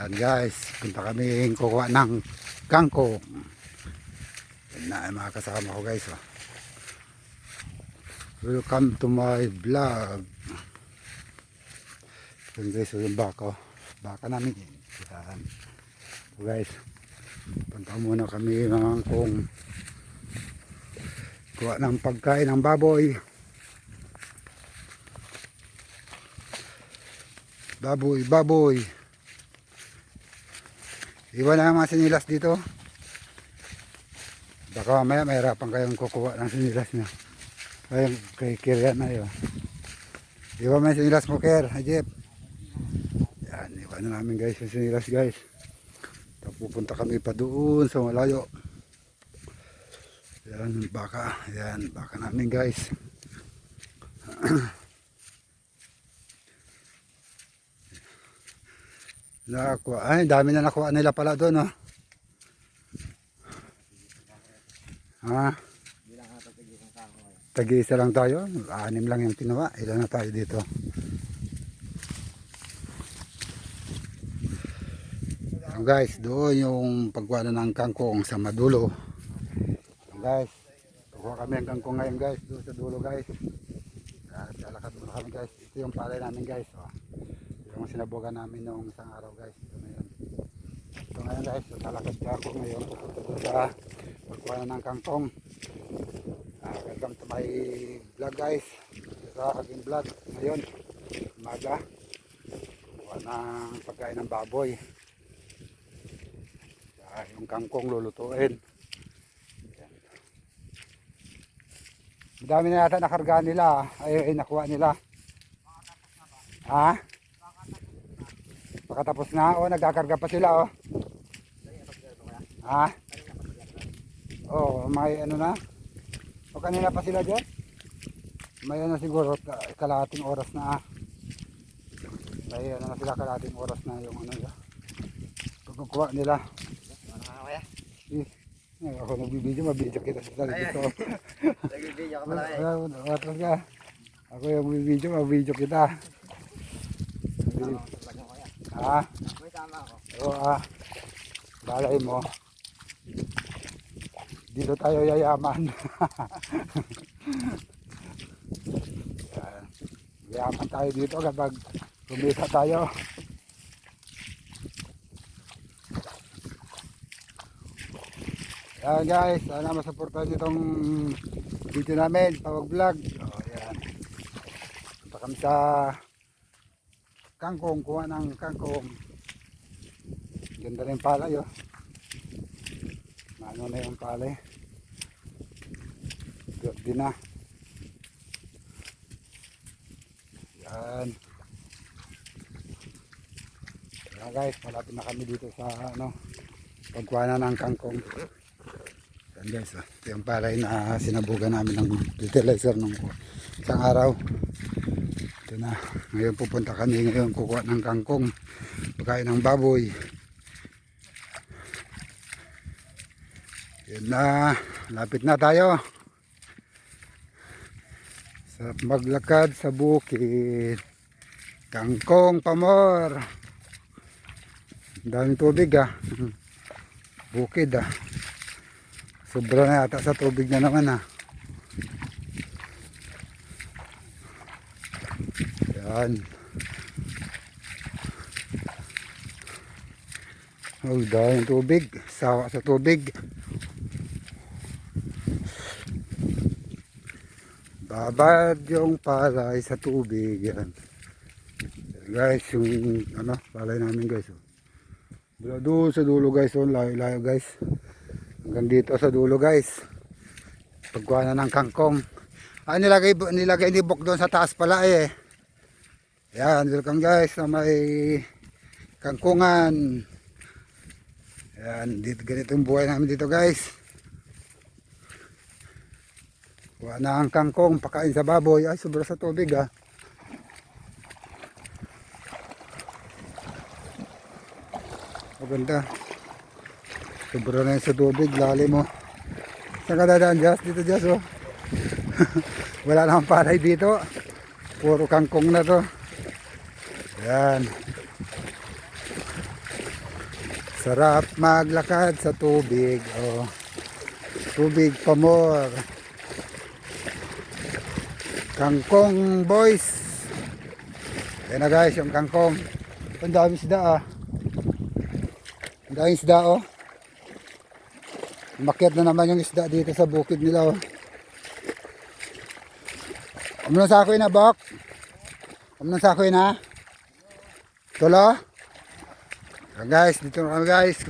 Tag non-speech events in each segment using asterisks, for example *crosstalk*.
Yan guys, punta kami kukuha ng kangkong. Yan na mga kasama ko guys. Oh. Welcome to my vlog. Yan guys, oh, yung baka. Baka namin. Yan. So guys, punta muna kami ng kung kuha ng pagkain ng baboy. Baboy, baboy. Iwan na mga sinilas dito. Baka mamaya mahirapan kayong kukuha ng sinilas niya. Ayun, kay Kirian na yun. Iwan mo yung sinilas mo, Kir. Jeep. Yan, iwan na namin guys yung sinilas guys. Tapos pupunta kami pa doon sa malayo. Yan, baka. Yan, baka namin guys. *clears throat* Nakakuha. Ay, dami na nakuha nila pala doon, oh. Ha? Tag-iisa lang tayo. Anim lang yung kinuha. Ilan na tayo dito? Ayan, guys, doon yung pagkuha ng kangkong sa madulo. Guys, kukuha kami ng kangkong ngayon guys. Doon sa dulo guys. At lalakad muna kami guys. Ito yung palay namin guys. Oh. Ito yung sinabugan namin noong isang araw guys. Ito ngayon. Ito ngayon guys. So, lalakad ka ako ngayon. Pupunta doon sa pagkuha ng kangkong. Ah, welcome to my vlog guys. Sa aking vlog ngayon. Umaga. Kuha ng pagkain ng baboy. Ah, yung kangkong lulutuin. Madami na yata nakarga nila. Ay, ay nakuha nila. Ha? Pakatapos na. O, nagkakarga pa sila. Oh. Ha? Oo, may ano na. O kanina pa sila dyan? May ano siguro, ka- kalahating oras na. ah. May ano na sila, kalahating oras na yung ano nila. Pagkukuha nila. Eh, eh, ako nagbibideo, mabidyo kita sa sarili ko. Nag-video ka pala eh. Ka. Ako yung bibidyo, mabidyo kita. Ha? May tama ako. Oo ah. Balay mo. Dito tayo yayaman. *laughs* Yayaman tayo dito kapag kumita tayo. Yan guys, sana masuportahan nyo itong video namin, pawag vlog. O yan. Punta kami sa kangkong, kuha ng kangkong. Ganda rin palay oh. Ano na yung palay. Gabi na. Yan. Yan guys, malapit na kami dito sa ano, pagkuha na ng kangkong. Yan guys, oh. yung palay na sinabugan namin ng fertilizer nung isang araw. Ito na. Ngayon pupunta kami ngayon kukuha ng kangkong. Pagkain ng baboy. Yan na. Lapit na tayo. Sa maglakad sa bukid. Kangkong pamor. Daming tubig ah. Bukid ah. Sobra na yata sa tubig na naman ah. Yan. Oh, dahil tubig. Sawa sa tubig. Babad yung palay sa tubig. Yan. Guys, yung ano, palay namin guys. Oh. Mula doon sa dulo guys. Oh, layo-layo guys. Hanggang dito sa dulo guys. Pagkuha na ng kangkong. Ah, nilagay, nilagay ni Bok doon sa taas pala eh. Yan, welcome guys sa may kangkungan. Yan, dito, ganito yung buhay namin dito guys. Kuha na ang kangkong, pakain sa baboy. Ay, sobra sa tubig ah. Maganda. Sobra na sa tubig, lalim mo. Saan ka dadaan, Jas? Dito, Jas, oh. *laughs* Wala namang palay dito. Puro kangkong na to. Yan. Sarap maglakad sa tubig. Oh. Tubig pamor. Kangkong boys. Yan na guys, yung kangkong. Ang dami isda ah. Ang dami isda oh. Umakyat na naman yung isda dito sa bukid nila oh. Umno sa akin na bok. Umno sa akin na. Tulo. Yan guys, dito na kami guys.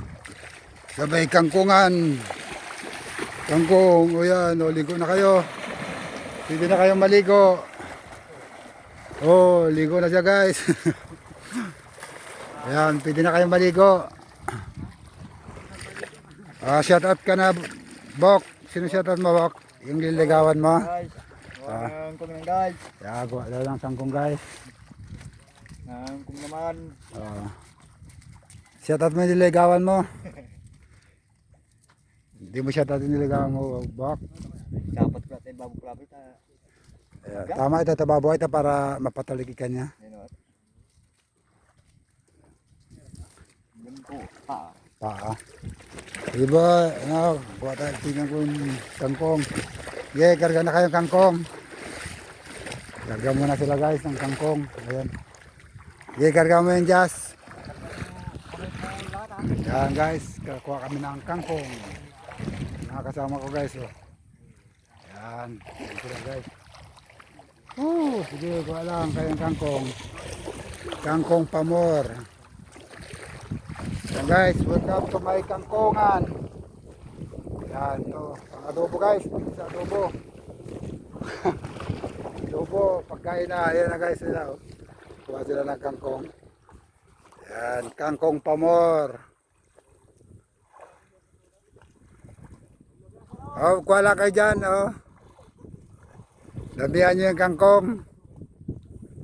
Sabay kangkungan. Kangkong, o yan, o, ligo na kayo. Pwede na kayong maligo. Oh, ligo na siya guys. *laughs* Ayan, pwede na kayong maligo. Ah, shout out ka na, Bok. Sino shout out mo, Bok? Yung liligawan mo? Guys. Ng guys. Yeah, gawa daw lang sangkong guys. Ang kung naman. Ah. shout out mo yung liligawan mo. *laughs* Hindi mo shout out yung liligawan mo, Bok. Dapat ko natin bago klapit ha. Ayan, tama ito, tababo ito para mapatalig ka niya. Yan o. Ganito. Pa. Paa. Diba, ano, buhat tayo, tingnan ko yung kangkong. Yeah, karga na kayong kangkong. Karga muna sila guys ng kangkong. Ayan. Yeah, karga mo yung jazz. Yan guys, kakuha kami ng kangkong. Mga kasama ko guys. Oh. Yan, yan sila guys. Oh, sige, kuha lang kayong kangkong. Kangkong pamor. Yan guys, welcome to my kangkongan. Yan, to. Ang adobo guys, dito sa adobo. *laughs* adobo, pagkain na. Yan na guys sila. Oh. Kuha sila ng kangkong. Yan, kangkong pamor. Oh, kuha lang kayo dyan, oh. Labihan nyo yung kangkong.